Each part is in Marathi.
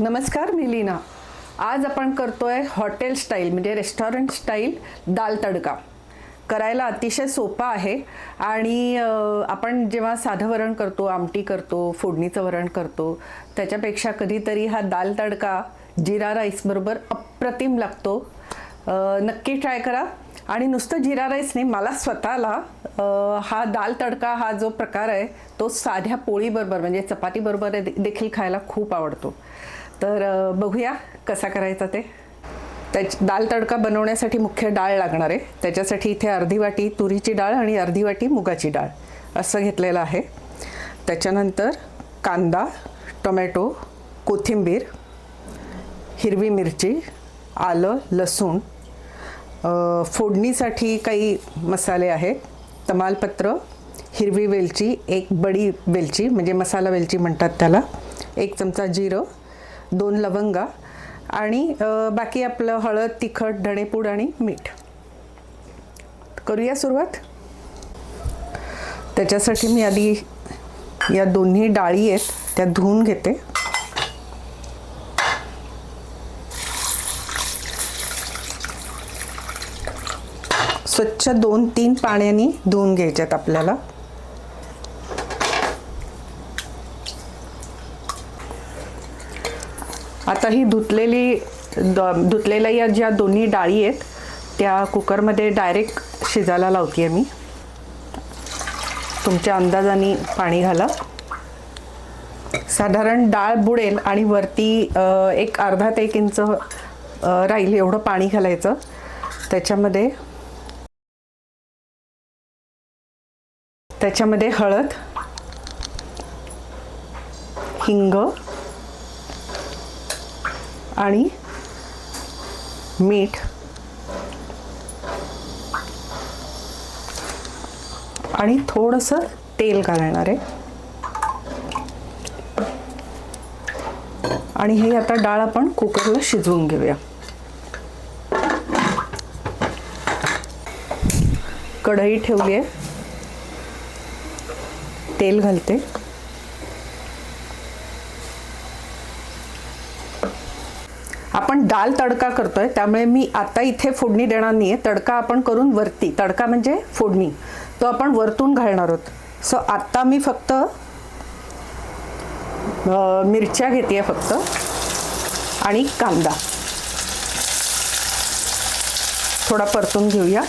नमस्कार मी लीना. आज आपण करतोय हॉटेल स्टाईल म्हणजे रेस्टॉरंट स्टाईल दाल तडका. करायला अतिशय सोपा आहे आणि आपण जेव्हा साधं वरण करतो आमटी करतो फोडणीचं वरण करतो त्याच्यापेक्षा कधीतरी हा दाल तडका जिरा राईसबरोबर अप्रतिम लागतो. नक्की ट्राय करा. आणि नुसतं जिरा राईस नाही मला स्वतःला हा दाल तडका हा जो प्रकार आहे तो साध्या पोळीबरोबर म्हणजे चपातीबरोबर दे- देखील खायला खूप आवडतो. तर बघूया कसा करायचा ते. त्याच दाल तडका बनवण्यासाठी मुख्य डाळ लागणार आहे. त्याच्यासाठी इथे अर्धी वाटी तुरीची डाळ आणि अर्धी वाटी मुगाची डाळ असं घेतलेलं आहे. त्याच्यानंतर कांदा टोमॅटो कोथिंबीर हिरवी मिरची आलं लसूण फोडणीसाठी काही मसाले आहेत. तमालपत्र हिरवी वेलची एक बडी वेलची म्हणजे मसाला वेलची म्हणतात त्याला. एक चमचा जिरं दोन लवंगा आणि बाकी आपलं हळद तिखट धणेपूड आणि मीठ. करूया सुरुवात? त्याच्यासाठी मी आधी या दोन्ही डाळी आहेत त्या धुवून घेते. स्वच्छ दोन तीन पाण्याने धुवून घ्यायच्यात आपल्याला. आता ही धुतलेली द- धुतलेल्या या ज्या दोन्ही डाळी आहेत त्या कुकरमध्ये डायरेक्ट शिजायला लावते आहे मी. तुमच्या अंदाजाने पाणी घाला. साधारण डाळ बुडेल आणि वरती एक अर्धा ते एक इंच राहील एवढं पाणी घालायचं. त्याच्यामध्ये त्याच्यामध्ये हळद हिंग आणि मीठ. आणि थोडंसं तेल घालणार आहे. आणि हे आता डाळ आपण कुकरला शिजवून घेऊया. कढई ठेवली आहे. तेल घालते. आपण दाल तडका करतोय त्यामुळे मी आता इथे फोडणी देणार नाही आहे तडका आपण करून वरती तडका म्हणजे फोडणी तो आपण वरतून घालणार आहोत. सो आत्ता मी फक्त मिरच्या घेते फक्त आणि कांदा. थोडा परतून घेऊया.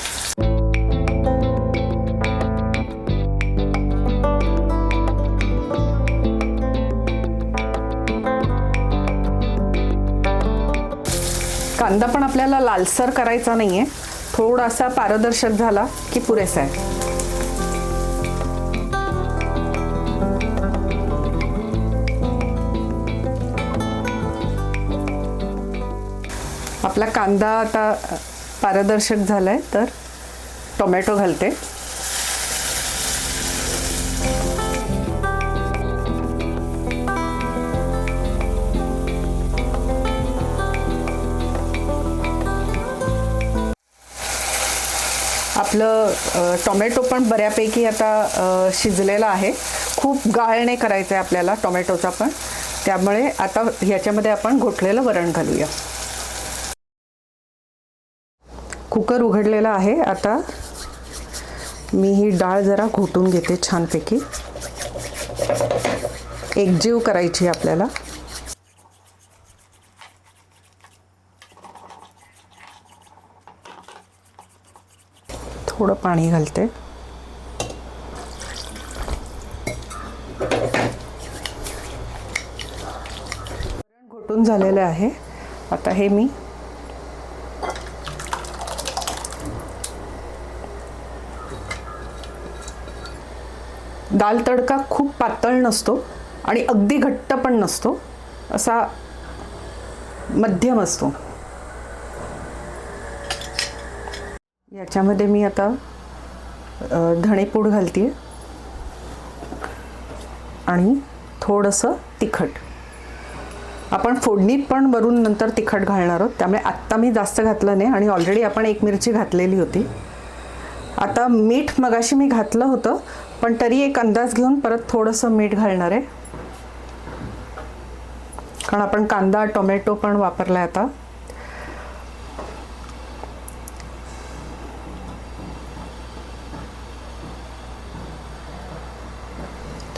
कांदा पण आपल्याला लालसर करायचा नाहीये. थोडासा पारदर्शक झाला की पुरेसा आहे. आपला कांदा आता पारदर्शक झालाय तर टोमॅटो घालते. आपलं टोमॅटो पण बऱ्यापैकी आता शिजलेलं आहे. खूप गाळ नाही करायचं आहे आपल्याला टोमॅटोचा पण. त्यामुळे आता ह्याच्यामध्ये आपण घोटलेलं वरण घालूया. कुकर उघडलेला आहे आता. मी ही डाळ जरा घोटून घेते छानपैकी. एकजीव करायची आहे आपल्याला. थोडं पाणी घालते. घोटून झालेलं आहे. आता हे मी दाल तडका खूप पातळ नसतो आणि अगदी घट्ट पण नसतो. असा मध्यम असतो. याच्यामध्ये मी आता धणेपूड घालते आणि थोडंसं तिखट. आपण फोडणीत पण वरून नंतर तिखट घालणार आहोत. त्यामुळे आत्ता मी जास्त घातलं नाही आणि ऑलरेडी आपण एक मिरची घातलेली होती. आता मीठ मगाशी मी घातलं होतं पण तरी एक अंदाज घेऊन परत थोडंसं मीठ घालणार आहे. कारण आपण कांदा टोमॅटो पण वापरला आहे आता.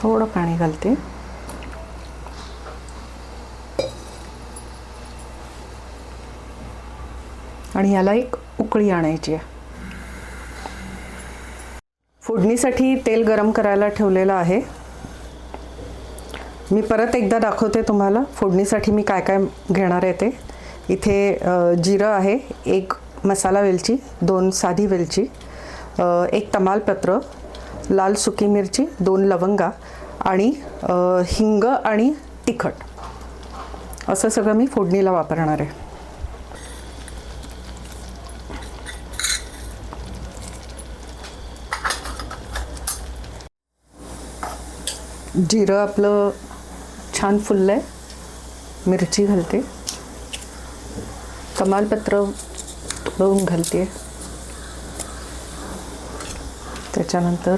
थोडं पाणी घालते. आणि याला एक उकळी आणायची आहे. फोडणीसाठी तेल गरम करायला ठेवलेलं आहे. मी परत एकदा दाखवते तुम्हाला फोडणीसाठी मी काय काय घेणार आहे ते. इथे जिरं आहे एक मसाला वेलची दोन साधी वेलची एक तमालपत्र लाल सुकी मिरची दोन लवंगा आणि हिंग आणि तिखट. असं सगळं मी फोडणीला वापरणार आहे. जिरं आपलं छान फुललं आहे मिरची घालते. कमालपत्र थोडं घालते. त्याच्यानंतर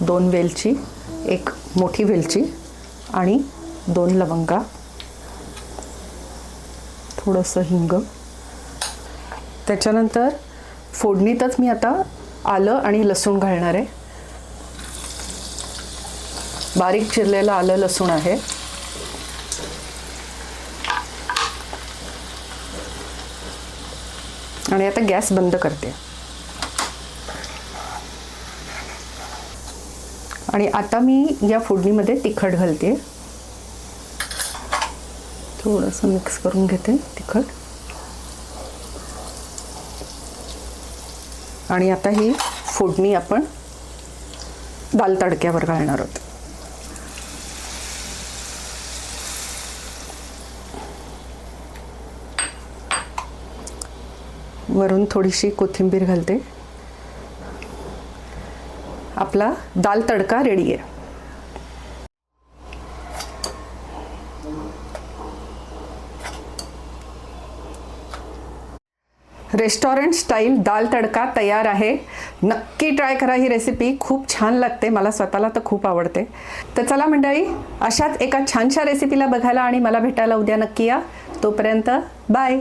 दोन वेलची एक मोठी वेलची आणि दोन लवंगा. थोडंसं हिंग. त्याच्यानंतर फोडणीतच मी आता आलं आणि लसूण घालणार आहे. बारीक चिरलेलं आलं लसूण आहे. आणि आता गॅस बंद करते. आणि आता मी या फोडणीमध्ये तिखट घालते. थोडंसं मिक्स करून घेते तिखट. आणि आता ही फोडणी आपण दाल तडक्यावर घालणार आहोत. वरून थोडीशी कोथिंबीर घालते. आपला दाल तडका रेडी आहे. रेस्टॉरंट स्टाईल दाल तडका तयार आहे. नक्की ट्राय करा ही रेसिपी खूप छान लागते. मला स्वतःला तर खूप आवडते. तर चला मंडळी अशाच एका छानशा रेसिपीला बघायला आणि मला भेटायला उद्या नक्की या. तोपर्यंत बाय